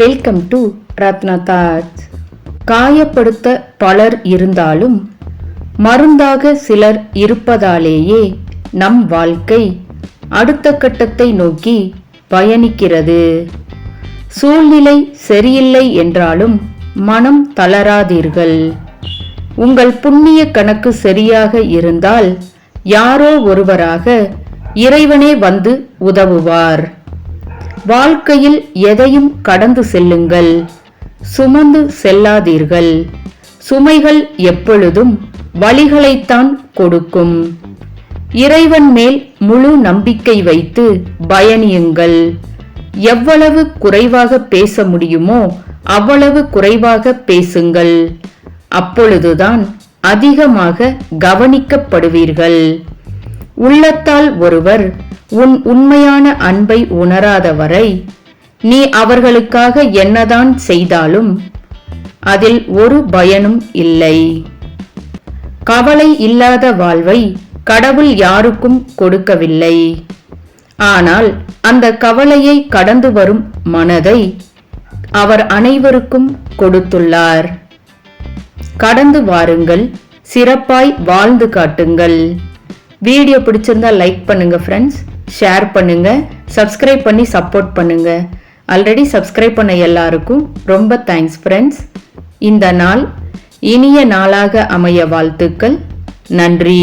Welcome to Ratna thoughts காயப்படுத்த பலர் இருந்தாலும் மருந்தாக சிலர் இருப்பதாலேயே நம் வாழ்க்கை அடுத்த கட்டத்தை நோக்கி பயணிக்கிறது. சூழ்நிலை சரியில்லை என்றாலும் மனம் தளராதீர்கள். உங்கள் புண்ணிய கணக்கு சரியாக இருந்தால் யாரோ ஒருவராக இறைவனே வந்து உதவுவார். வாழ்க்கையில் எதையும் கடந்து செல்லுங்கள். சுமந்து செல்லாதீர்கள். சுமைகள் எப்பொழுதும் வழிகளைத்தான் கொடுக்கும். இறைவன் மேல் முழு நம்பிக்கை வைத்து பயணியுங்கள். எவ்வளவு குறைவாக பேச முடியுமோ அவ்வளவு குறைவாக பேசுங்கள். அப்பொழுதுதான் அதிகமாக கவனிக்கப்படுவீர்கள். உள்ளத்தால் ஒருவர் உன் உண்மையான அன்பை உணராதவரை நீ அவர்களுக்காக என்னதான் செய்தாலும் அதில் ஒரு பயனும் இல்லை. கவலை இல்லாத வாழ்வை கடவுள் யாருக்கும் கொடுக்கவில்லை. ஆனால் அந்த கவலையை கடந்து வரும் மனதை அவர் அனைவருக்கும் கொடுத்துள்ளார். கடந்து வாருங்கள் சிறப்பாய் வாழ்ந்து காட்டுங்கள். வீடியோ பிடிச்சிருந்தா லைக் பண்ணுங்க ஃப்ரெண்ட்ஸ் ஷேர் பண்ணுங்க. சப்ஸ்கிரைப் பண்ணி சப்போர்ட் பண்ணுங்க. ஆல்ரெடி சப்ஸ்கிரைப் பண்ண எல்லாருக்கும் ரொம்ப தேங்க்ஸ் ஃப்ரெண்ட்ஸ் இந்த நாள் இனிய நாளாக அமைய வாழ்த்துக்கள். நன்றி.